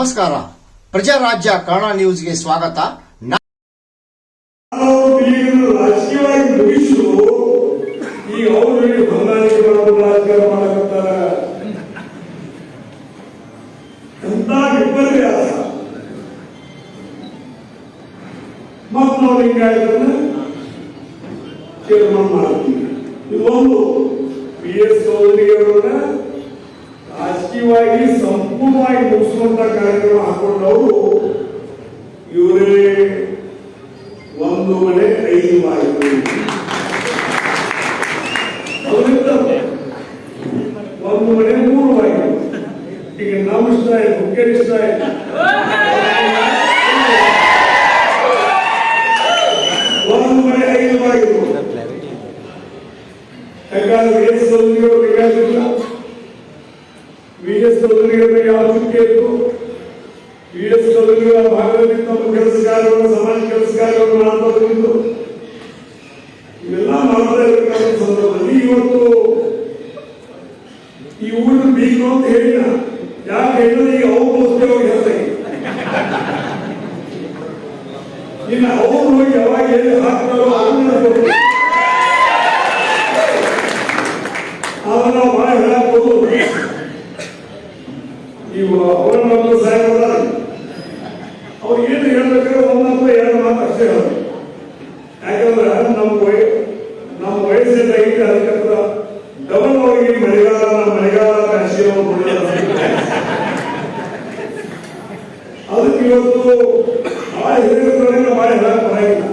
ನಮಸ್ಕಾರ. ಪ್ರಜಾರಾಜ್ಯ ಕನ್ನಡ ನ್ಯೂಸ್ಗೆ ಸ್ವಾಗತ. ನಾ- ನಾವು ಈಗಿನ ರಾಜಕೀಯವಾಗಿ ಮುಗಿಸು ಈಗ ಅವ್ರಿಗೆ ಹೊಂದಾಣಿಕೆ ಮಾಡೋದು ರಾಜಕಾರಣ ಮಾಡಕತ್ತಾರ ಎಂತ ವಿಪರ್ಯಾಸ ಮತ್ ನಾವು ಹಿಂಗಾಯ್ತಂದ್ರೆ ತೀರ್ಮಾನ ಮಾಡ್ತೀವಿ. ಇದೊಂದು ಪಿ ಎಸ್ ಚೌಧರಿ ಅವರನ್ನ ರಾಜಕೀಯವಾಗಿ ಸಂಪೂರ್ಣವಾಗಿ ಮುಗಿಸುವಂತ ಕಾರ್ಯಕ್ರಮ ಹಾಕೊಂಡವರು ಇವರೇ ಒಂದು ಮನೆ ಐದು ಅವರಿಂದ ಒಂದು ಮನೆ ಮೂರು ಆಯಿತು ಈಗ ನಮ್ಮ ಇಷ್ಟ ಆಯ್ತು ಮುಖ್ಯ ಇಷ್ಟ ಆಯ್ತು ಒಂದು ಮನೆ ಐದು ಆಯಿತು ಯಾಕಂದ್ರೆ ವಿ ಎಸ್ ಚೌಧರಿ ಅವರು ಬೇಕಾಗಿಲ್ಲ ವಿ ಎಸ್ ಚೌಧರಿ ಅವರಿಗೆ ಯಾವ ಚುಕ್ಕೆ ಇತ್ತು ವಿ ಎಸ್ ಚೌಧರಿಗಳ ಭಾಗದಲ್ಲಿ ತಮ್ಮ ಕೆಲಸ ಕಾರ್ಯವನ್ನು ಸಮಾಜ ಕೆಲಸ ಕಾರ್ಯವನ್ನು ಮಾಡ್ತಾ ಬಂದಿದ್ದು ಇವೆಲ್ಲ ಮಾಡ್ತಾ ಇರಬೇಕಾದ ಸಂದರ್ಭದಲ್ಲಿ ಇವತ್ತು ಈ ಊರಿನ ಬೀಗರು ಅಂತ ಹೇಳಿದ ಯಾಕೆ ಹೇಳಿದ್ರೆ ಈಗ ಅವ್ರು ಹೋಗಿ ಹೇಳ್ತಾರೆ ಇನ್ನು ಅವ್ರು ಹೋಗಿ ಯಾವಾಗ ಎಲ್ಲಿ ಹಾಕ್ತಾರೋ ಅದನ್ನ ಗೊತ್ತು. ಆದ್ರೆ ನಾವು ಭಾಳ ಹೇಳಬಹುದು ಇವು ಅವರ ಮಕ್ಕಳು ಸಾಹೇಬರ ಅವ್ರು ಏನು ಹೇಳ್ಬೇಕಾದ್ರೆ ಒಂದಪ್ಪ ಎರಡು ಮಾತು ಅಷ್ಟೇ ಹೇಳೋದು ಯಾಕಂದ್ರೆ ನಮ್ಮ ವಯ ನಮ್ಮ ವಯಸ್ಸಿನ ಐತೆ ಅದಕ್ಕೆ ಡಬಲ್ ಹೋಗಿ ಮಳೆಗಾಲ ಮಳೆಗಾಲ ಬೇಸಿಗೆ ಅದಕ್ಕೆ ಇವತ್ತು ಭಾಳ ಹಿರಿಯರನ್ನ ಭಾಳ ಹೇಳಕ್ ಬರಂಗಿಲ್ಲ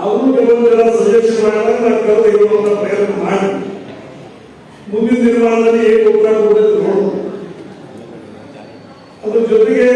ಅವರು ಕೆಲವೊಂದು ಜನ ಸಜೆಷನ್ ಮಾಡಿದಾಗ ನಾವು ಕರೆದು ಇರುವಂತ ಪ್ರಯತ್ನ ಮಾಡಿ ಮುಂದಿನ ದಿನಮಾನದಲ್ಲಿ ಏನು ಉತ್ತರ ಕೊಡೋದು ನೋಡೋದು ಅದ್ರ ಜೊತೆಗೆ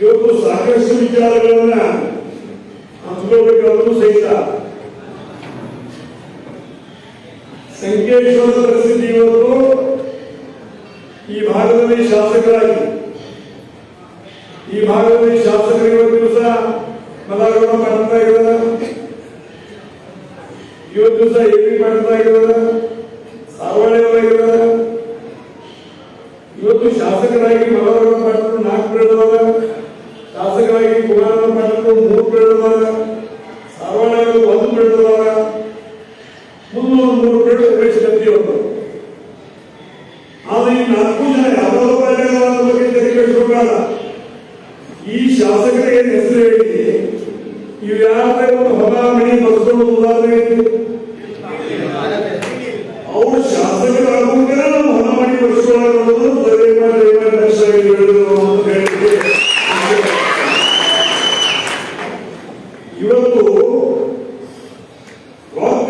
ಇವತ್ತು ಸಾಕಷ್ಟು ವಿಚಾರಗಳನ್ನ ಹಂಚ್ಕೋಬೇಕಾದ್ರೂ ಸಹಿತ. ಸಂಕೇಶ್ವರದ ಪರಿಸ್ಥಿತಿ ಇವತ್ತು ಈ ಭಾಗದಲ್ಲಿ ಶಾಸಕರಾಗಿ. ಈ ಭಾಗದಲ್ಲಿ ಶಾಸಕರು ಇವತ್ತು ದಿವಸ ಬಲಾರೋಹಣ ಮಾಡ್ತಾ ಇರೋದ ಇವತ್ತು ದಿವಸ ಎಪಿ ಮಾಡ್ತಾ ಇರೋದ ಸಾವಯವ ಇವತ್ತು ಶಾಸಕರಾಗಿ ಮಲವರ ಮಾಡಿದ್ರು ನಾಲ್ಕು ಬೆಳೆದವಾಗ ಶಾಸಕರಾಗಿ ಕುಮಾರನ ಮಾಡಿದ್ರು ಮೂರು ಬೆಳೆದವಾಗ ಸಾರ್ವಜನಿಕ ಒಂದು ಬೆಳೆದವಾಗ ಮುನ್ನೂರು ಮೂರು ಬೆಳೆ ಉಮೇಶ್ ಗದ್ದಿ ಅವರು ಆದ್ರೆ ಈ ನಾಲ್ಕು ಜನ ಯಾವ ಈ ಶಾಸಕರಿಗೆ ಹೆಸರು ಹೇಳಿ. ಇವ್ ಯಾರೇ ಒಂದು ಹೊಲ ಮಣಿ ಬಸ್ಕೊಂಡು ಉದಾಹರಣೆ ಅವ್ರು ಶಾಸಕರಾಗುವಾಗ ಇವತ್ತು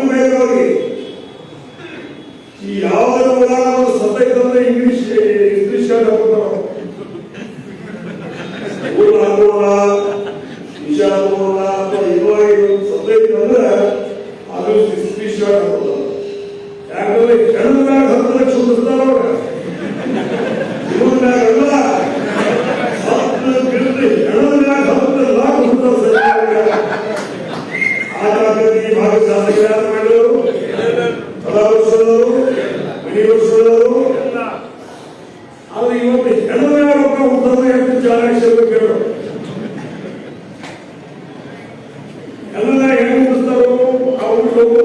ಬೇಕಾಗಿ ಈ ಯಾವುದೇ ಸಭೆ ಸತೈತಂದ್ರೆ ಇಂಗ್ಲಿಷ್ ಇಂಗ್ಲಿಷ್ ಹಾಕೋತಾರ ಊರ ಮಣಿವರ್ಷದವರು ಆದ್ರೆ ಇವತ್ತು ಹೆಣ್ಣು ರೊಕ್ಕ ಹುಟ್ಟದ್ರೆ ಎಷ್ಟು ಚೆನ್ನಾಗಿ ಕೇಳು. ಎಲ್ಲ ಹೆಣ್ಣು ಹುಟ್ಟಿಸ್ತಾರೋ ಅವ್ರು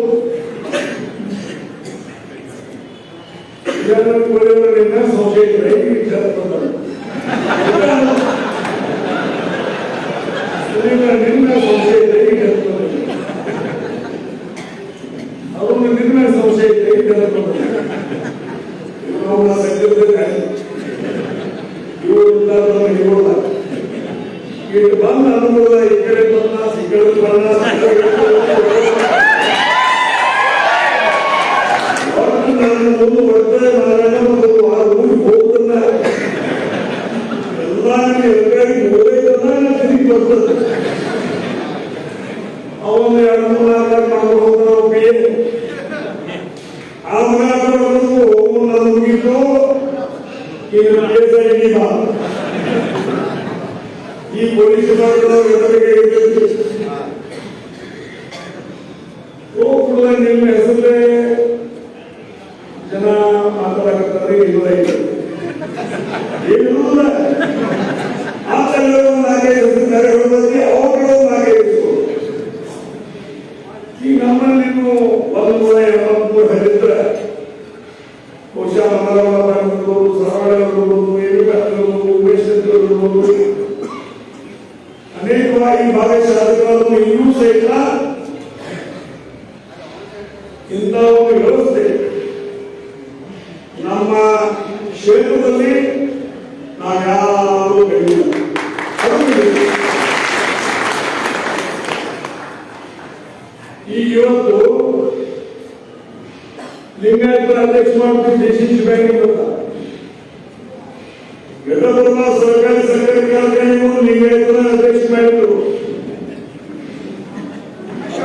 ಇದನ್ನು ಕೊಡುವವರಿಂದ ಸಂಶಯ ನಿನ್ನ ಸಂಶಯ ಅವರು ನಿನ್ನ ಇವರು ಇವರು ಈಗ ಬಂದ ಅನುಭವ ಈ ಕಡೆ ಬಂದ ಈ ಕಡೆ ಈ ಪೊಲೀಸ್ ನಿಮ್ಮ ಹೆಸರೇ ಜನ ಮಾತಾಡಕತ್ತಾರೆ ಇಲ್ಲ. ಇಲ್ಲ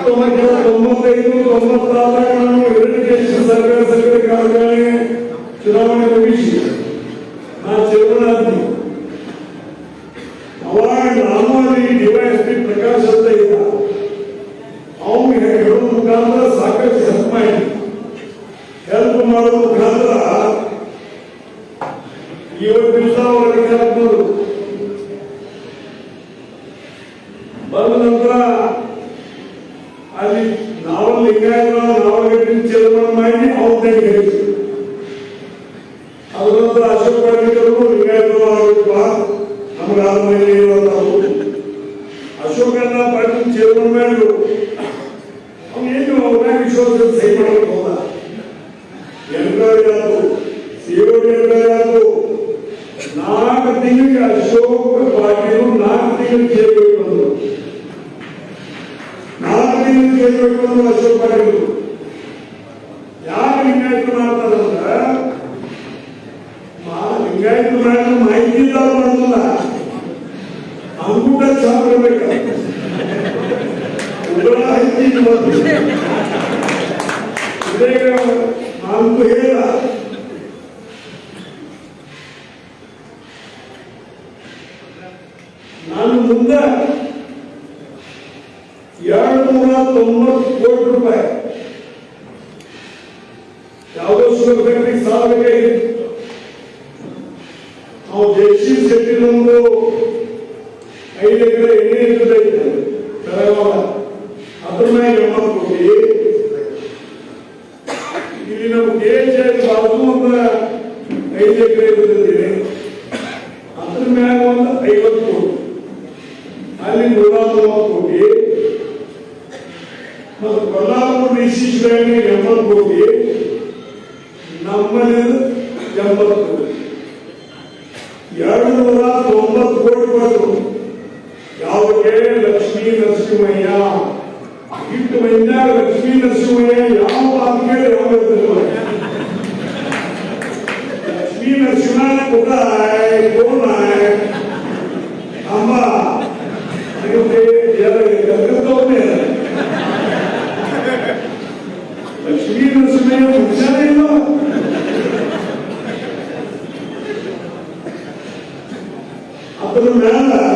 ಹತ್ತೊಂಬತ್ತು ತೊಂಬತ್ತೈದು ತೊಂಬತ್ತಾರರಾಗ ನಾನು ಇರಿಗೇಷನ್ ಸರ್ಕಾರಿ ಸರ್ಕಾರಿ ಕಾರ್ಖಾನೆ ಚುನಾವಣೆ ಮುಗಿಸಿ ನಾನು ಚೇರ್ಮನ್ ಅವಾಗ ನಾನು ಅಲ್ಲಿ ಡಿವೈಎಸ್ಪಿ ಪ್ರಕಾಶ್ ಅಂತ ಹೇಳೋ ಮುಖಾಂತರ ಸಾಕಷ್ಟು ಹೆಲ್ಪ್ ಹೆಲ್ಪ್ ಮಾಡೋ ಮುಖಾಂತರ ಇವತ್ತು ದಿವಸ ಅವರಿಗೆ ಹೆಲ್ಪ್ ಬಂದ ನಂತರ ನಾವು ಲಿಂಗಾಯತ ನಾವಲ್ಲಿ ಚೇರ್ಮನ್ ಮಾಡಿ ಅವ್ರನ್ನೇ ಹೇಳಿದ್ರು ಅದ್ರ ನಂತರ ಅಶೋಕ್ ಪಾಟೀಲ್ ಲಿಂಗಾಯತರು ಆಗಬೇಕು ನಮ್ಗೆ ಆದ್ಮೇಲೆ ಇರುವಂತಹದ್ದು ಅಶೋಕನ್ನ ಪಾಟೀಲ್ ಚೇರ್ಮನ್ ಮಾಡಿದ್ರು ಅವ್ನು ಏನು ಅವ್ರನ್ನ ವಿಶ್ವಾಸದ ಸಹಿ ಮಾಡಬೇಕು ಹೋದ ಎಂಕ್ವೈರಿ ಆಯ್ತು ಸಿಒಡಿ ಎಂಕ್ವೈರಿ ಆಯ್ತು ನಾಲ್ಕು ತಿಂಗಳಿಗೆ ಅಶೋಕ್ ಪಾಟೀಲ್ ನಾಲ್ಕು ತಿಂಗಳು ಜೈಲಿಗೆ ಜೈಲಿಗೆ ಬಂದರು ಅಶೋಕ್ ಪಾಟೀಲ್ ಯಾರು ಲಿಂಗಾಯತ ಮಾಡ್ತಾರಂದ್ರ ಮಾಡಿದ್ರೆ ಮಾಹಿತಿ ಇದ್ದವ್ರು ಮಾಡೋದಿಲ್ಲ ನಾನು ಮುಂದೆ ಎರಡು ನೂರ ತೊಂಬತ್ತು ಕೋಟಿ ರೂಪಾಯಿ. ಯಾವುದೋ ಶುಗರ್ ಫ್ಯಾಕ್ಟ್ರಿ ಸಾಲ ಬೇಕಾಗಿತ್ತು ನಾವು ಜಯಶ್ರೀ ಶೆಟ್ಟಿ ನಮ್ದು ಐದು ಎಕರೆ ಎಣ್ಣೆ ಇರ್ತೈತೆ ಬೆಳಗಾವ ಅದ್ರ ಮೇಲೆ ಎಂಬತ್ತು ಕೋಟಿ ಇಲ್ಲಿ ನಾವು ಕೆಎಚ್ಐ ಬಾಜು ಒಂದು ಐದು ಎಕರೆ ಇರ್ತೈತಿ ಅದ್ರ ಮ್ಯಾಗ ಒಂದು ಐವತ್ತು ಕೋಟಿ ಅಲ್ಲಿ ನೂರ ಮೂವತ್ತು ಕೋಟಿ ಮತ್ತು ಕೊಲ್ಲಾಪುರ ಡಿಸಿಸಿ ಬ್ಯಾಂಕ್ ಎಂಬತ್ತು ಕೋಟಿ ನಮ್ಮಲ್ಲಿ ಎಂಬತ್ತು ಕೋಟಿ ಎರಡು ನೂರ ತೊಂಬತ್ತು ಕೋಟಿ ಯಾವುದೇ ಲಕ್ಷ್ಮೀ ನರಸಿಂಹಯ್ಯ ಇಟ್ಟು ಮಂದ್ಯಾಗ ಲಕ್ಷ್ಮೀ ನರಸಿಂಹಯ್ಯ ಯಾವ ಕೇಳಿ ಯಾವ. ಲಕ್ಷ್ಮೀ ನರಸಿಂಹ ಕೂಡ ಕೋಣ ಅಮ್ಮ ಕಲ್ಕತ್ತವನ್ನೇ ಲಕ್ಷ್ಮೀ ನರಸಿಂಹಯ್ಯ ಮುಖ್ಯನೇ ಇಲ್ಲ ಅದ್ರ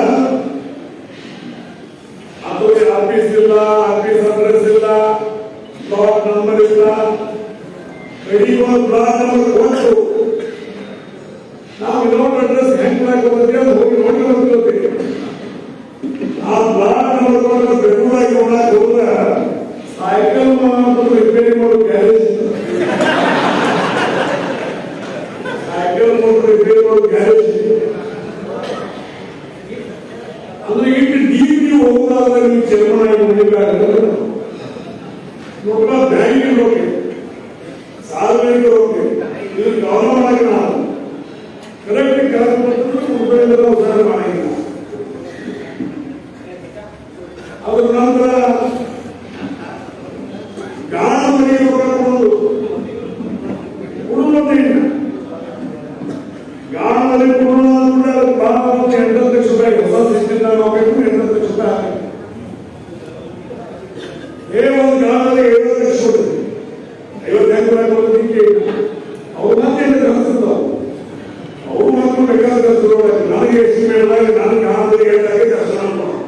ನನಗೆ ಎಷ್ಟು ಹೇಳಿದಾಗ ನಾನು ಗಾಣದಲ್ಲಿ ಹೇಳಿದಾಗ ದರ್ಶನ ಮಾಡು.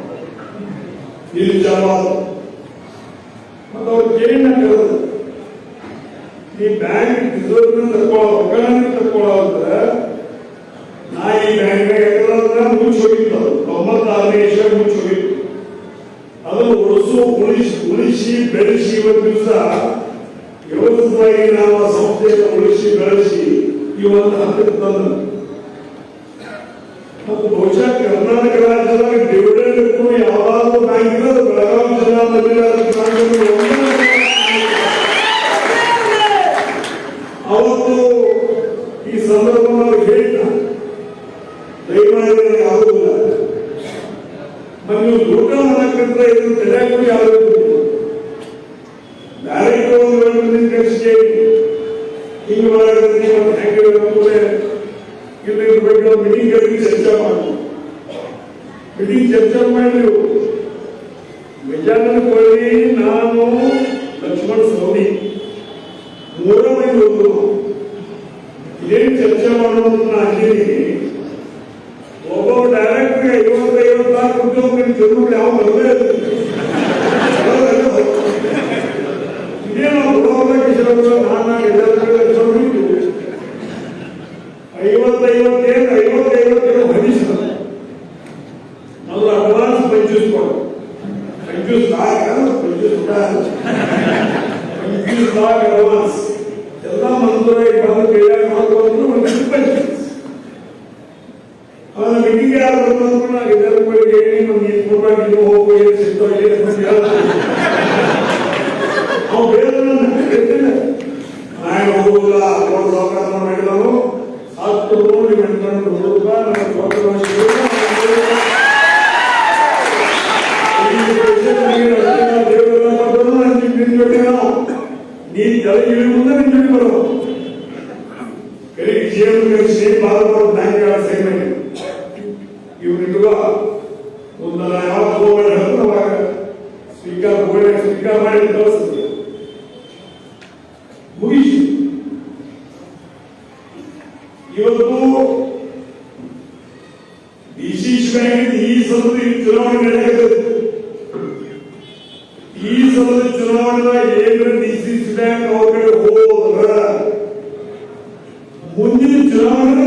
ಇಲ್ಲಿ ಈ ಬ್ಯಾಂಕ್ ರಿಸರ್ವ್ ತಗೊಳ್ಳೋ ಒಗ್ಗರಣೆ ಅಂದ್ರೆ ನಾ ಈ ಬ್ಯಾಂಕ್ ಯಾಕಂದ್ರೆ ಮುಚ್ಚಿ ಹೋಗಿತ್ತು ತೊಂಬತ್ತಾರನೇ ಇಸ್ವಿ ಮುಚ್ಚಿ ಹೋಗಿತ್ತು. ಅದನ್ನು ಉಳಿಸು, ಉಳಿಸಿ ಉಳಿಸಿ, ಬೆಳೆಸಿ ಇವತ್ತು ದಿವಸ. ವ್ಯವಸ್ಥಿತವಾಗಿ ನಾವು ಸಂಸ್ಥೆಯನ್ನು ಉಳಿಸಿ, ಬೆಳೆಸಿ. ಒಂದು ಹಂತಕ್ಕೆ ತಂದ ಮತ್ತು ಬಹುಶಃ ಕರ್ನಾಟಕ ರಾಜ್ಯದಲ್ಲಿ ಡಿವಿಡೆಂಡ್ ಕೂಡ ಯಾವಾಗಲೂ ಬ್ಯಾಂಕ್ ಇರೋದು ಬೆಳಗಾವಿ ಈ ಸಂದರ್ಭದಲ್ಲಿ ಹೇಳಿದ ದಯಮಾಡಿ ಆಗುದಿಲ್ಲ ನೀವು ದುಡ್ಡು ಮಾಡಕ್ಕಂತ ಇದನ್ನು ತಲೆ ಕೂಡ ಯಾವುದು ಬ್ಯಾರೆ ಹಿಂಗೆ ಮಾಡಿದ್ರೆ ನೀವು ಹೆಂಗೆ ಇಲ್ಲಿ ಇರ್ಬೇಕು ಮೀಟಿಂಗ್ ಕರೆದಿ ಚರ್ಚೆ ಮಾಡಿ ಮೀಟಿಂಗ್ ಚರ್ಚೆ ಮಾಡಿ ಗಜಾನನ ಕೊಳ್ಳಿ ನಾನು ಲಕ್ಷ್ಮಣ ಸ್ವಾಮಿ ಮೂರ ಮಂದಿ ಹೋದ್ರು ಇದೇನು ಚರ್ಚೆ ಮಾಡೋದು ನಾನು ಅಂದಿದ್ದೀನಿ ಒಬ್ಬ ಡೈರೆಕ್ಟರ್ ಐವತ್ತೈವತ್ತು ಲಾಖ ಉದ್ಯೋಗ ಜನಗಳು ಯಾವ ಬರಲೇ ಇದೇನು ಬರೋದ ಕಿಶೋರ ನಾನು ಎಲ್ಲರಿಗೂ ಐವತ್ತೈವತ್ತೇನು ಐವತ್ತೈವತ್ತೇಳು ಹದಿಸ್ತಾರೆ ಅದು ಅಡ್ವಾನ್ಸ್ ಪಂಚೂಸ್ ಕೊಡು ಪಂಚೂಸ್ ಲಾಕ್ ಪಂಚೂಸ್ ಪಂಚೂಸ್ ಲಾಕ್ ಅಡ್ವಾನ್ಸ್ ಎಲ್ಲ ಮಂತ್ರ ಬಂದು ಕೈಯಾಗ ಮಾಡ್ಕೊಂಡು ಒಂದು ಪಂಚೂಸ್ ಅವನ ಮೀಟಿಂಗ್ ಯಾರು ನಾನು ಇದರ ಬಗ್ಗೆ ನಮ್ಗೆ ನೀನು ಕೊಡ್ಬೇಕು ನೀವು ಹೋಗು ಏನು ನೀನ್ ಕೆಳಗೆ ಇಳಿ ಮುಂದೆ ನಿನ್ ಜೊತೆ ಬರೋ ಕೆಳಗೆ ಜೀವನ ಕಲಿಸಿ ಬಾಲ್ಬಾರ್ ಬ್ಯಾಂಕ್ ಸೈನ್ಮೆಂಟ್ ಇವ್ರಿಗೂ ಒಂದು ಯಾವ ಫೋನ್ ಅವಾಗ ಸ್ಪೀಕರ್ ಬೋರ್ಡ್ ಸ್ಪೀಕರ್ ಮಾಡಿ ಕಳಿಸ್ತದೆ ಮುಗಿಸಿ ಇವತ್ತು ಡಿಸಿಸಿ ಬ್ಯಾಂಕ್ ಈ ಸಲದ ಚುನಾವಣೆ ನಡೆಯುತ್ತದೆ ಈ ಸಲದ ಚುನಾವಣೆ ಏನು ಡಿಸಿಸಿ ಬ್ಯಾಂಕ್ ಅವ್ರ ಕಡೆ ಹೋದ್ರ ಮುಂದಿನ ಚುನಾವಣೆ